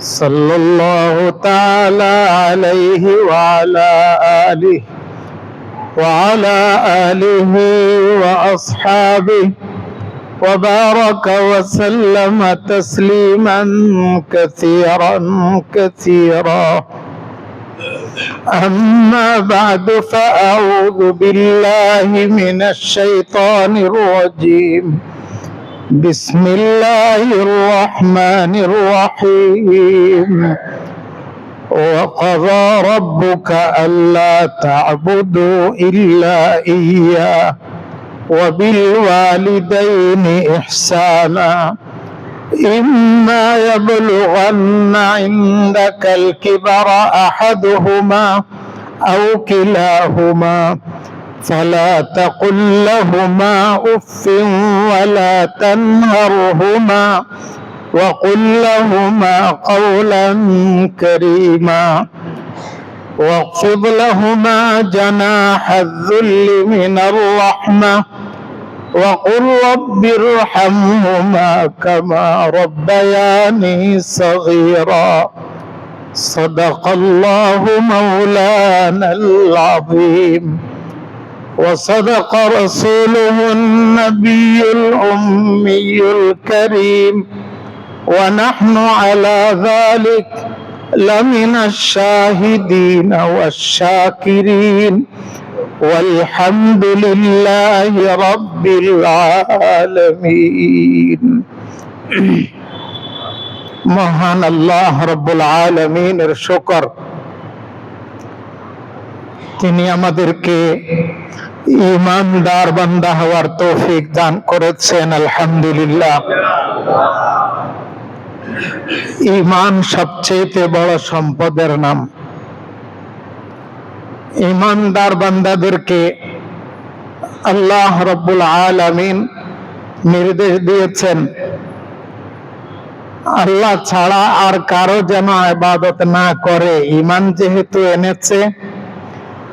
صلى الله تعالى عليه وعلى آله وعلى آله وأصحابه وبارك وسلم تسليما كثيرا كثيرا. أما بعد فأعوذ بالله من الشيطان الرجيم. بسم الله الرحمن الرحيم. وقضى ربك ألا تعبدوا إلا إياه وبالوالدين إحسانا. إما يبلغن عندك الكبر أحدهما أو كلاهما فلا تقل لهما أف ولا تنهرهما وقل لهما قولا كريما واخفض لهما جناح الذل من الرحمة وقل رب ارحمهما كما ربياني صغيرا صدق الله مولانا العظيم وصدق رسوله النبي الأمي الكريم ونحن على ذلك لمن الشاهدين والشاكرين والحمد لله رب العالمين মহান আল্লাহ রব্বুল আলমিনের শকর তিনি আমাদেরকে ইমানদার বান্দা হওয়ার তৌফিক দান করেছেন, আলহামদুলিল্লাহ। ইমান সবচেয়ে বড় সম্পদের নাম। ইমানদার বান্দাদেরকে আল্লাহ রব্বুল আলামিন নির্দেশ দিয়েছেন, আল্লাহ ছাড়া আর কারও যেন আবাদত না করে। ইমান যেহেতু এনেছে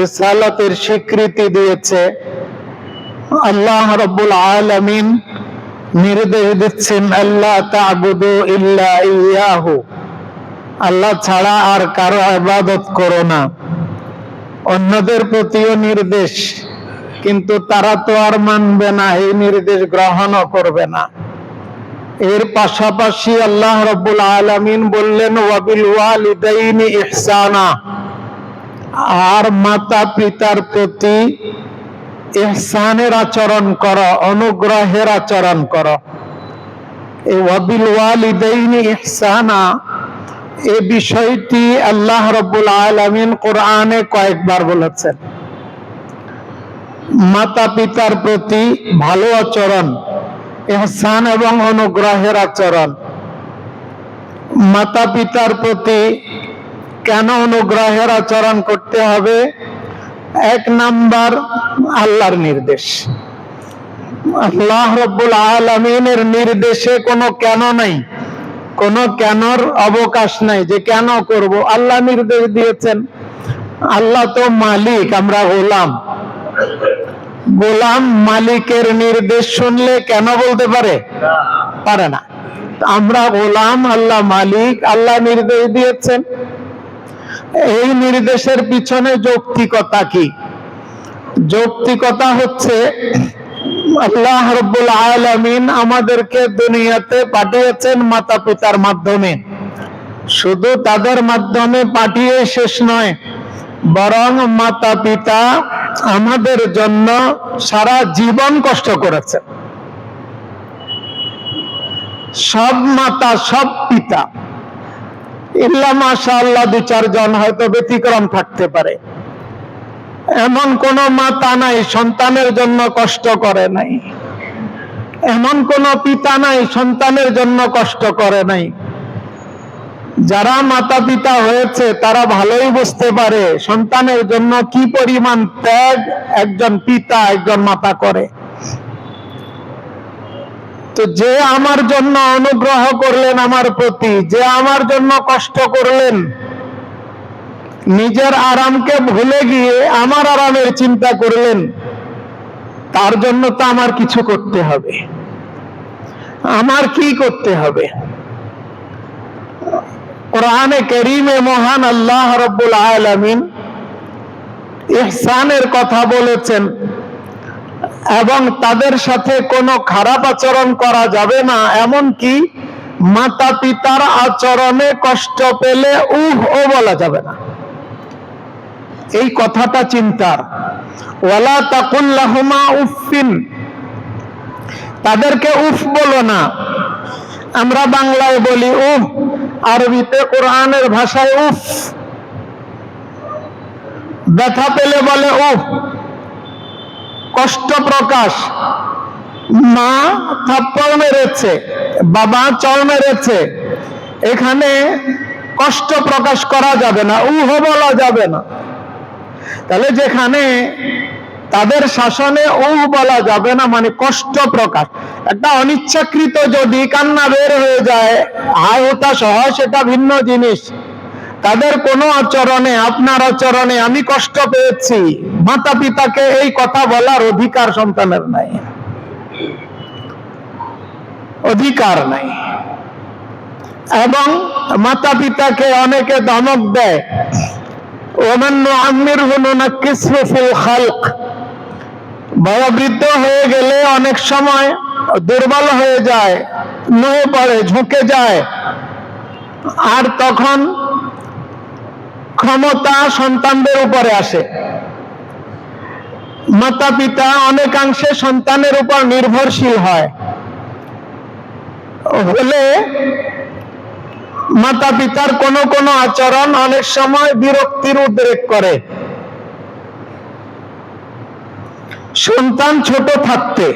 রিসালাতের স্বীকৃতি দিয়েছে। আল্লাহ রব্বুল আলামিন নির্দেশ দিচ্ছেন আল্লাহ তা'বুদু ইল্লা ইয়াহু। আল্লাহ ছাড়া আর কারও ইবাদত করো না। অন্যদের প্রতিও নির্দেশ, কিন্তু তারা তো আর মানবে না, এই নির্দেশ গ্রহণও করবে না। এর পাশাপাশি আল্লাহ রব্বুল আলামিন বললেন ওয়াবিল ওয়ালিদাইনি ইহসানা। আর মাতা পিতার প্রতি এহসানের আচরণ করো, অনুগ্রহের আচরণ করো। এই ওয়াবিল ওয়ালিদাইনি এই বিষয়টি আল্লাহ রব্বুল আলামিন কোরআনে কয়েকবার বলেছেন। মাতা পিতার প্রতি ভালো আচরণ, ইহসান এবং অনুগ্রহের আচরণ। মাতা পিতার প্রতি কেন অনুগ্রহের আচরণ করতে হবে? এক নাম্বার, আল্লাহর নির্দেশ। আল্লাহ রব্বুল আলমিনের নির্দেশে কোনো কেন নাই, কোনো কেনর অবকাশ নাই যে কেন করব? আল্লাহ নির্দেশ দিয়েছেন। আল্লাহ তো মালিক, আমরা গোলাম। গোলাম মালিকের নির্দেশ শুনলে কেন বলতে পারে? পারে না। আমরা গোলাম, আল্লাহ মালিক, আল্লাহ নির্দেশ দিয়েছেন। এই নির্দেশের পিছনে যৌক্তিকতা কি? যৌক্তিকতা হচ্ছে, আল্লাহ রব্বুল আলামিন আমাদেরকে দুনিয়াতে পাঠিয়েছেন মাতা পিতার মাধ্যমে। শুধু তাদের মাধ্যমে পাঠিয়ে শেষ নয়, বরং মাতা পিতা আমাদের জন্য সারা জীবন কষ্ট করেছে। সব মাতা, সব পিতা ইল্লা মাশা আল্লাহ দু চারজন হয়তো ব্যতিক্রম থাকতে পারে। এমন কোন মাতা নাই, সন্তানের জন্য কষ্ট করে নাই। এমন কোন পিতা নাই, সন্তানের জন্য কষ্ট করে নাই। যারা মাতা পিতা হয়েছে, তারা ভালোই বুঝতে পারে সন্তানের জন্য কি পরিমাণ ত্যাগ একজন পিতা, একজন মাতা করে। তো যে আমার জন্য অনুগ্রহ করলেন আমার প্রতি, যে আমার জন্য কষ্ট করলেন, নিজের আরামকে ভুলে গিয়ে আমার আরামের চিন্তা করলেন, তার জন্য তো আমার কিছু করতে হবে। আমার কি করতে হবে? কোরআনে করিমে মহান আল্লাহ রব্বুল আলামিন ইহসানের কথা বলেছেন এবং তাদের সাথে কোনো খারাপ আচরণ করা যাবে না এমন কি মাতা পিতার আচরণে কষ্ট পেলে উহ ও বলা যাবে না। এই কথাটা চিন্তার। ওয়ালা তাকুল্লাহুমা উফিন তাদেরকে উফ বলো না। আমরা বাংলায় বলি উফ আরবিতে কোরআনের ভাষায় উফ। ব্যথা পেলে বলে উফ কষ্ট প্রকাশ। মা থাপ্পড় মেরেছে, বাবা চল মেরেছে। এখানে কষ্ট প্রকাশ করা যাবে না, উহ বলা যাবে না। তাহলে যেখানে তাদের শাসনে ও বলা যাবে না মানে কষ্ট প্রকাশ। একটা অনিচ্ছাকৃত যদি কান্না বের হয়ে যায় আয় হতা সহ সেটা ভিন্ন জিনিস। তাদের কোনো আচরণে, আপনার আচরণে আমি কষ্ট পেয়েছি। মাতা পিতাকে এই কথা বলার অধিকার সন্তানের নাই। অধিকার নাই। এবং মাতা পিতাকে অনেকে ধমক দেয়। ওমান আমির ফিল খালক। বড় বৃদ্ধ হয়ে গেলে অনেক সময় দুর্বল হয়ে যায় নুয়ে পড়ে, ঝুঁকে যায়। আর তখন ক্ষমতা সন্তানদের উপরে আসে। মাতা পিতা অনেকাংশে সন্তানের উপর নির্ভরশীল হয়। হলে মাতা পিতার কোনো কোনো আচরণ অনেক সময় বিরক্তির উদ্রেক করে। সন্তান ছোট থাকতে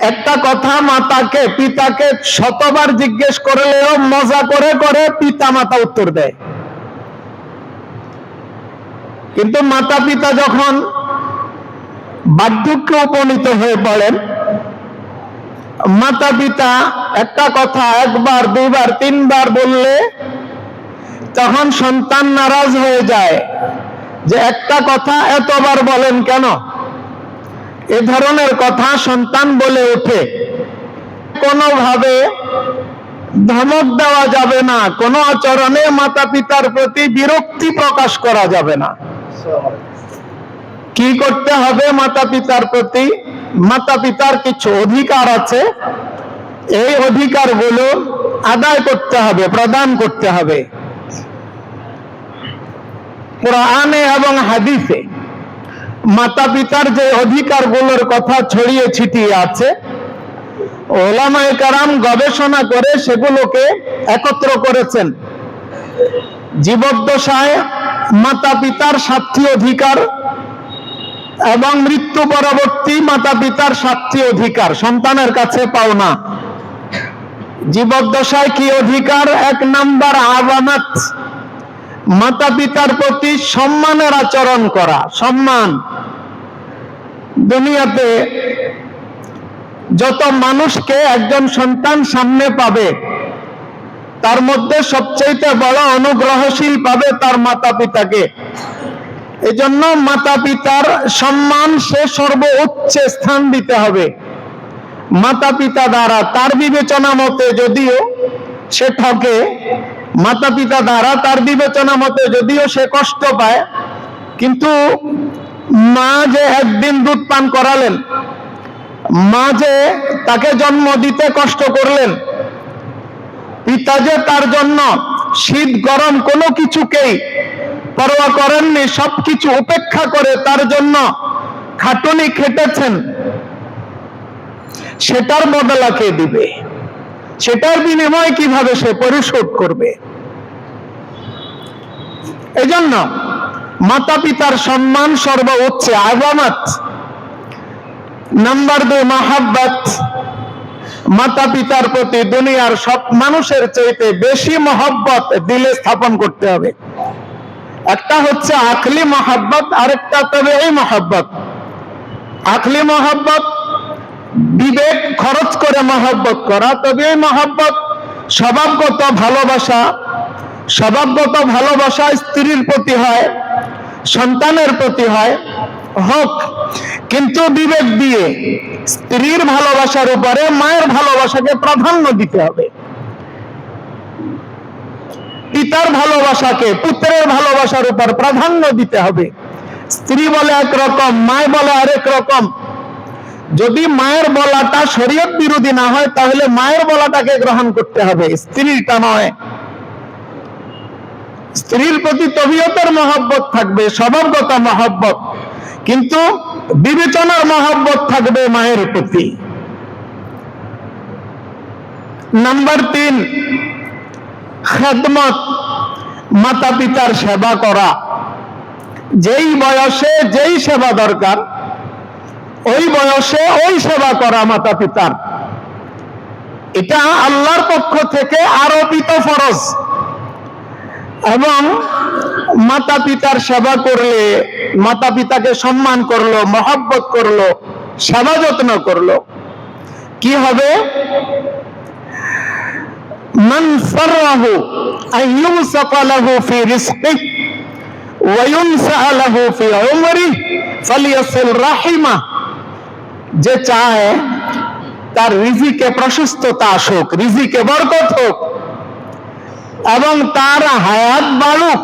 একটা কথা মাতাকে, পিতাকে শতবার জিজ্ঞেস করলেও মজা করে করে পিতা মাতা উত্তর দেয়। কিন্তু মাতা পিতা যখন বার্ধক্যে উপনীত হয়ে পড়েন, মাতা পিতা একটা কথা একবার, দুইবার, তিনবার বললে তখন সন্তান নারাজ হয়ে যায় যে, একটা কথা এতবার বলেন কেন? এ ধরনের কথা সন্তান বলে ওঠে। কোনোভাবে ধমক দেওয়া যাবে না, কোনো আচরণে মাতা পিতার প্রতি বিরক্তি প্রকাশ করা যাবে না। কি করতে হবে মাতা পিতার প্রতি? মাতা পিতার কিছু অধিকার আছে। এই অধিকারগুলো আদায় করতে হবে, প্রদান করতে হবে। কোরআনে এবং হাদিসে মাতা পিতার যে অধিকারগুলোর কথা ছড়িয়ে ছিটিয়ে আছে, ওলামায়ে কারাম গবেষণা করে সেগুলোকে একত্র করেছেন। জীবদ্দশায় মাতা পিতার সাতটি অধিকার এবং মৃত্যু পরবর্তী মাতা পিতার সাতটি অধিকার। সন্তানের কাছে পাওনা। জীবদ্দশায় কি অধিকার? এক নাম্বার, আবানাত। মাতা পিতার প্রতি সম্মানের আচরণ করা। সম্মান। দুনিয়াতে যত মানুষকে একজন সন্তান সামনে পাবে, তার মধ্যে সবচেয়ে বড় অনুগ্রহশীল পাবে তার মাতা পিতাকে এজন্য মাতা পিতার সম্মান সে সর্বোচ্চ স্থান দিতে হবে। মাতা পিতা দ্বারা তার বিবেচনা মতে যদিও সে ঠকে মাতা পিতা দ্বারা তার বিবেচনা মতে যদিও সে কষ্ট পায়, কিন্তু মা যে একদিন দুধ পান করালেন, মা যে তাকে জন্ম দিতে কষ্ট করলেন, পিতা যে তার জন্য শীত গরম কোনো কিছুকেই পরোয়া করেননি, সবকিছু উপেক্ষা করে তার জন্য খাটুনি খেটেছেন, সেটার বদলা কে দিবে? সেটার বিনিময় কীভাবে সে পরিশোধ করবে? এজন্য মাতা পিতার সম্মান সর্বোচ্চ আগামাত নাম্বার দুই, মাহাব্বাত। মাতা পিতার প্রতি দুনিয়ার সব মানুষের চাইতে বেশি মহব্বত দিলে স্থাপন করতে হবে। একটা হচ্ছে আখলি মহাব্বত, আরেকটা তবে এই মহাব্বত। আখলি মহাব্বত, বিবেক খরচ করে মহাব্বত করা, তবে এই মহাব্বত, স্বভাবগত ভালোবাসা স্বভাবগত ভালোবাসা স্ত্রীর প্রতি হয়, সন্তানের প্রতি হয়, হোক। কিন্তু বিবেক দিয়ে স্ত্রীর ভালোবাসার উপরে মায়ের ভালোবাসাকে প্রাধান্য দিতে হবে। পিতার ভালোবাসাকে, পুত্রের ভালোবাসার উপর প্রাধান্য দিতে হবে। স্ত্রী বলে একরকম মায় বলে আরেক রকম। যদি মায়ের বলাটা শরীয়ত বিরোধী না হয়, তাহলে মায়ের বলাটাকে গ্রহণ করতে হবে। স্ত্রীরটা নয়। স্ত্রীর প্রতি তবিয়তের মহব্বত থাকবে, স্বভাবগত মহব্বত। কিন্তু বিবেচনার মহব্বত থাকবে মায়ের প্রতি। নাম্বার তিন, খেদমত মাতা পিতার সেবা করা। যেই বয়সে যেই সেবা দরকার, ওই বয়সে ওই সেবা করা মাতা পিতার এটা আল্লাহর পক্ষ থেকে আরোপিত ফরজ। এবং মাতা পিতার সেবা করলে মাতা পিতাকে সম্মান করলো মহব্বত করলো সেবা যত্ন করলো কি হবে من سره أن يوسق له في رزقه وينسأ له في عمره فليصل رحمه যে চায় তার রিজিকে প্রশস্ততা আসুক রিজিকে বরকত হোক এবং তার হায়াত বাড়ুক,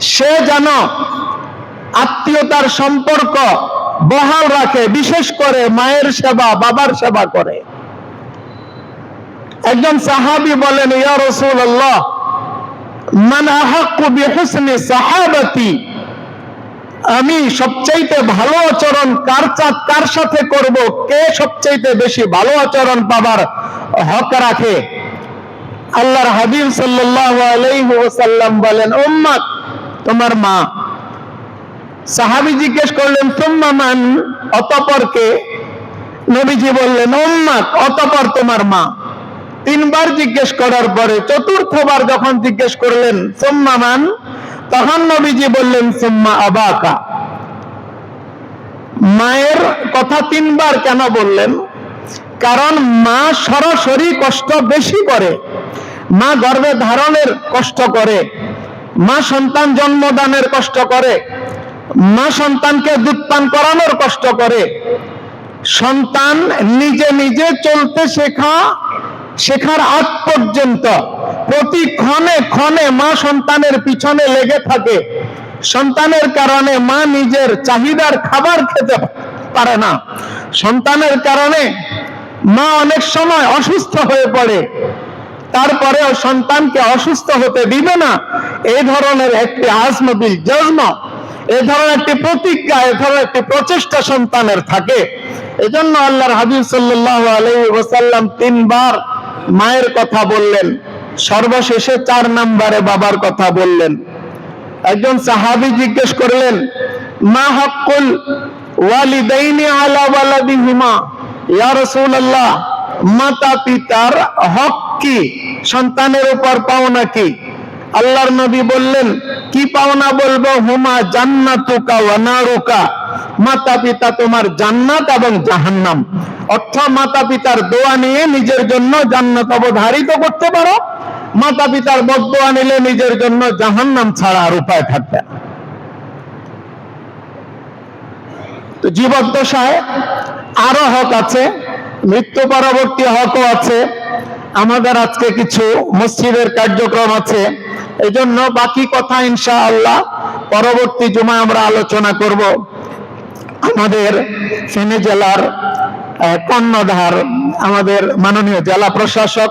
সে যেন আত্মীয়তার সম্পর্ক বহাল রাখে, বিশেষ করে মায়ের সেবা, বাবার সেবা করে। একজন সাহাবি বলেন, ইয়া বিহুসনি সাহাবাতি? আমি সবচাইতে ভালো আচরণ কার চাঁদ, কার সাথে করব? কে সবচাইতে বেশি ভালো আচরণ পাবার হক রাখে? আল্লাহর হাবিব ওয়াসাল্লাম বলেন, উম্মাত, তোমার মা। সাহাবি জিজ্ঞেস করলেন তুম্মা মান? অতঃপর কে নবীজি বললেন, উম্মাত, অতপর তোমার মা। তিনবার জিজ্ঞেস করার পরে চতুর্থবার যখন জিজ্ঞেস করলেন, সোম্মা মান? তখন নবীজি বললেন, সোম্মা আবাকা। মায়ের কথা তিনবার কেন বললেন? কারণ মা সরাসরি কষ্ট বেশি করে। মা গর্ভে ধারণের কষ্ট করে, মা সন্তান জন্মদানের কষ্ট করে, মা সন্তানকে দুধ করানোর কষ্ট করে। সন্তান নিজে নিজে চলতে শেখা, শেখার আগ পর্যন্ত প্রতি ক্ষণে ক্ষণে মা সন্তানের পিছনে লেগে থাকে। সন্তানের কারণে মা নিজের চাহিদার খাবার খেতে পারে না। সন্তানের কারণে মা অনেক সময় অসুস্থ হয়ে পড়ে। তারপরেও সন্তানকে অসুস্থ হতে দিবে না। এই ধরনের একটি আজমবিল জন্ম, এ ধরনের একটি প্রতিজ্ঞা, এ ধরনের একটি প্রচেষ্টা সন্তানের থাকে। এজন্য আল্লাহর হাবিব সাল্লাল্লাহু আলাইহি ওয়াসাল্লাম তিনবার মায়ের কথা বললেন। সর্বশেষে চার নম্বরে বাবার কথা বললেন। একজন সাহাবি জিজ্ঞেস করলেন, মা হকুল ওয়ালিদাইনি আলা ওয়ালাদিহিমা? ইয়া রাসূলুল্লাহ মাতা পিতার হক কি? সন্তানের উপর পাওনা কি? আল্লাহর নবী বললেন, কি পাওনা বলব? হুমা জান্নাতুকা ওয়া নারুকা। মাতা পিতা তোমার জান্নাত এবং জাহান্নাম। অর্থ মাতা পিতার দোয়া নিয়ে নিজের জন্য জান্নাত অবধারিত করতে পারো। মাতা পিতার বদোয়া নিলে নিজের জন্য জাহান্নাম ছাড়া আর উপায় থাকবে না। জীবদ্দশায় আরও হক আছে, মৃত্যু পরবর্তী হকও আছে। আমাদের আজকে কিছু মসজিদের কার্যক্রম আছে। এই জন্য বাকি কথা ইনশা আল্লাহ পরবর্তী জুমায় আমরা আলোচনা করব। আমাদের ফেনী জেলার কর্ণধার, আমাদের মাননীয় জেলা প্রশাসক